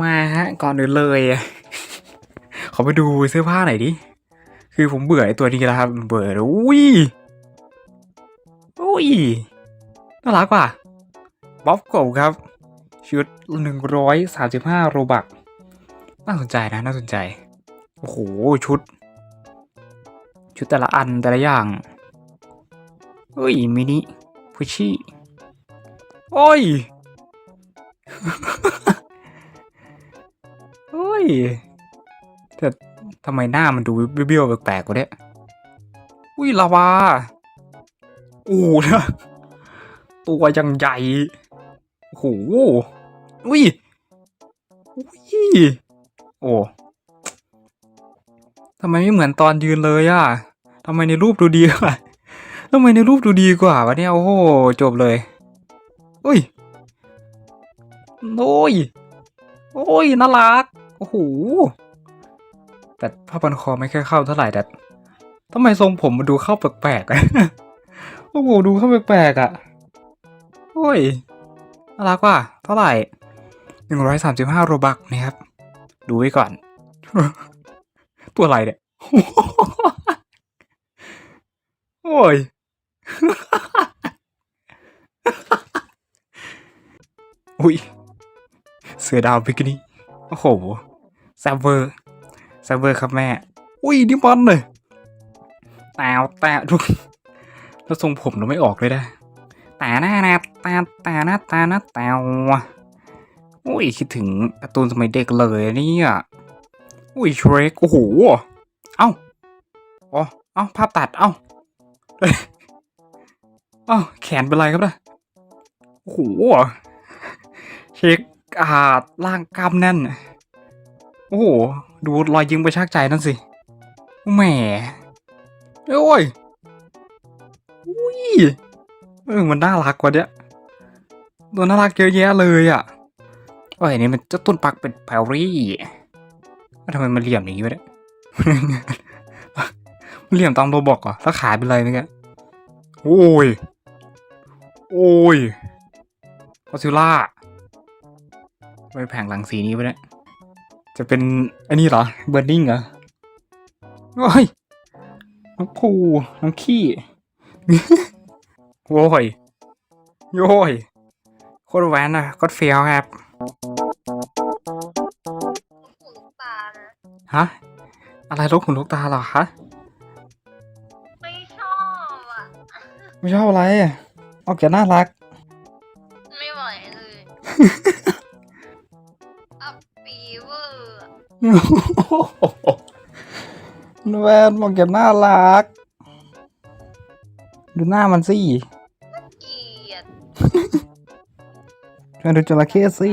มาฮะ ก่อนอื่นเลย ขอไปดูเสื้อผ้าหน่อยดิ คือผมเบื่อไอตัวนี้แล้วครับ เบื่ออุ้ยอุ้ย น่ารักว่ะบ๊อบโกบครับ ชุดหนึ่งร้อยสามสิบห้าโรบัก น่าสนใจนะ น่าสนใจ โอ้โห ชุด ชุดแต่ละอันแต่ละอย่างเฮ้ย มินิพุชชี่ โอ้ยเฮ้ย แต่ทำไมหน้ามันดูเบี้ยวๆแปลกๆกว่าเนี่ยอุ้ยลาวาโอ้นะตัวยังใหญ่โอ้โหอุ้ยอุ้ย โอ้ทำไมไม่เหมือนตอนยืนเลยอะทำไมในรูปดูดีกว่าทำไมในรูปดูดีกว่าวะเนี่ย โอ้โห จบเลย อุ้ยโอ้ย โอ้ย น่ารัก โอ้โห แต่ผ้าพันคอไม่ค่อยเข้าเท่าไหร่แต่ทำไมทรงผมมันดูเข้าแปลกๆโอ้โห ดูเข้าแปลกๆอะ โอ้ย น่ารักว่ะ เท่าไหร่หนึ่งร้อยสามสิบห้าโรบักนะครับ ดูไว้ก่อน ตัวอะไรเนี่ย โอ้ย อุ้ย เสือดาวบิกินี่ โอ้โหซมเวอร์ซมเวอร์ครับแม่ อุ้ยนี่บอลเลยแตวแตวทุกแล้วทรงผมเราไม่ออกเลยนะแต่หน้าน้าตาตาหน้าตาหน้าแตวอุ้ยคิดถึงการ์ตูนสมัยเด็กเลยเนี่ยอุ้ยเชรกโอ้โห เอ้าอ๋อเอ้าภาพตัด เอ้าเอ้าแขนเป็นไรครับนะโอ้โห เช็คอาร่างกล้ามแน่น โอ้โห ดูรอยยิ้มไปชักใจนั่นสิ แหมโอ้ยอุ้ยเออมันน่ารักกว่าเนี้ยตัวน่ารักเยอะแยะเลยอะโอ้ยนี่มันเจ้าต้นปักเป็นแพรรี่ทำไมมันเหลี่ยมอย่างนี้วะเนี่ยมันเหลี่ยมตามโรบอกเหรอแล้วขาเป็นไรเมื่อกี้โอ้ย โอ้ยกอซิล่า ไม่แผงหลังสีนี้ไปเนี่ยจะเป็นอันนี้เหรอเบอร์ดิ้งเหรอโอ้ยน้องภูน้องขี้โว้ยโย้ยโคตรแวนอะโคตรเฟี้ยวครับหูตานะฮะอะไรลกหูลกตาเหรอคะไม่ชอบอะไม่ชอบอะไรอะออกจะน่ารัก ไม่ไหวเลย แวนบอกจะน่ารัก ดูหน้ามันสิเกลียดแวนดูจระเข้สิ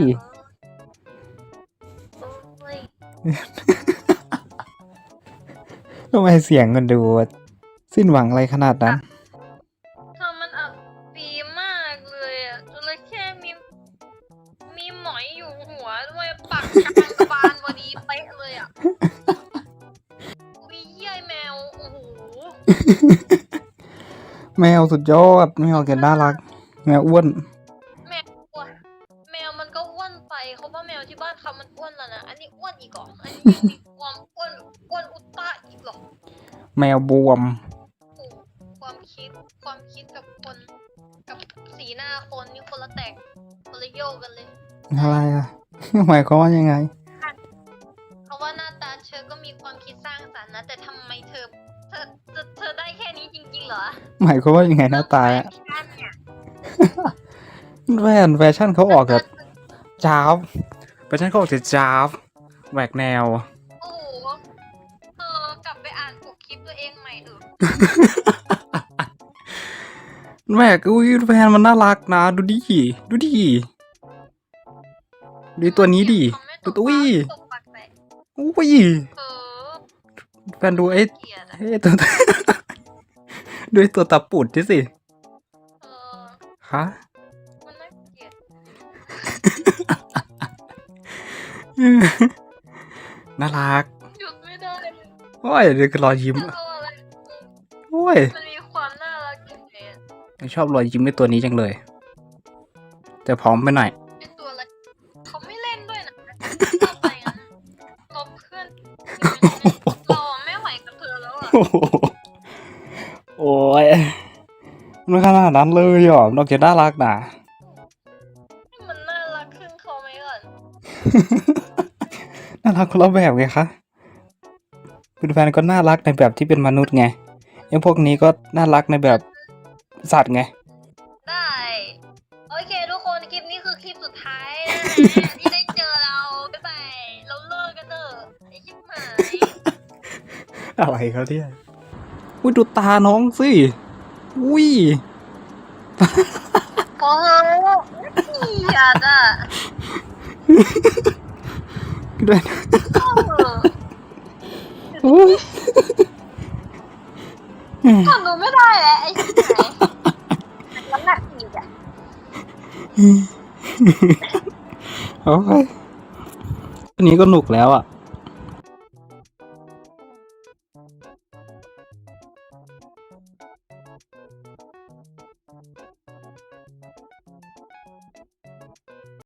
โอ้ยทำไมเสียงมันดู สิ้นหวังอะไรขนาดนั้น ทำมันอับปีมากเลยอะจระเข้มี มีหมอยอยู่หัวด้วยปักกลาง แมวสุดยอด แมวแกน่ารัก แมวอ้วน แมวอ้วนแมวมันก็อ้วนไปเขาว่าแมวที่บ้านเขามันอ้วนแล้วนะ อันนี้อ้วนอีกเหรออันนี้มีความอ้วนอ้วนอุตตะอีกเหรอ แมวบวมโอ้โหความคิด ความคิดกับคน กับสีหน้าคนนี่คนละแตกคนละโยกกันเลย อะไรอะหมายความว่ายังไง เพราะว่าหน้าตาเธอก็มีความคิดสร้างสรรค์นะ แต่ทำไมเธอ เธอเธอเธอได้แค่นี้จริงๆเหรอหมายความว่ายังไงหน้าตาอะแฟชั่นเนี่ยแวนแฟชั่นเขาออกแบบจ้าบแฟชั่นเขาออกจากจ้าบแหวกแนว โอ้โหเธอกลับไปอ่านปกคลิปตัวเองใหม่เถอะแหวกอุ้ยแฟนมันน่ารักนะดูดิดูดิดูตัวนี้ดิดูตัวอุ้ยตกปากแตกอุ้ยเออ แฟนดูไอ้เกลียดอะเอ้ยตัวดูไอ้ตัวตาปุดดิสิเออฮะมันน่าเกลียดน่ารักหยุดไม่ได้เลยโอ้ยเดี๋ยวก็รอยยิ้มจะเอาอะไรโอ้ยมันมีความน่ารักอย่างไงอะชอบรอยยิ้มในตัวนี้จังเลยแแต่ผอมไปหน่อยเป็นตัวอะไรเขาไม่เล่นด้วยนะทำไมอะตบเพื่อน โอ้โหโอ้ยมันขนาดนั้นเลยเหรอนอกจากน่ารักนะให้มันน่ารักขึ้นเขาไหมก่อนน่ารักคนละแบบไงคะคุณแฟนก็น่ารักในแบบที่เป็นมนุษย์ไงไอ้พวกนี้ก็น่ารักในแบบสัตว์ไง ได้ โอเคทุกคนคลิปนี้คือคลิปสุดท้ายนะที่ไอะไรเขาเนี่ยอุ้ยดูตาน้องสิ อุ้ยพอเถอะเกลียดอะด้วยพอเถอะอุ้ยทนดูไม่ได้แล้วไอ้ชิบหายน้ำหนักอีกอะโอ้ยวันนี้ก็หนุกแล้วอะ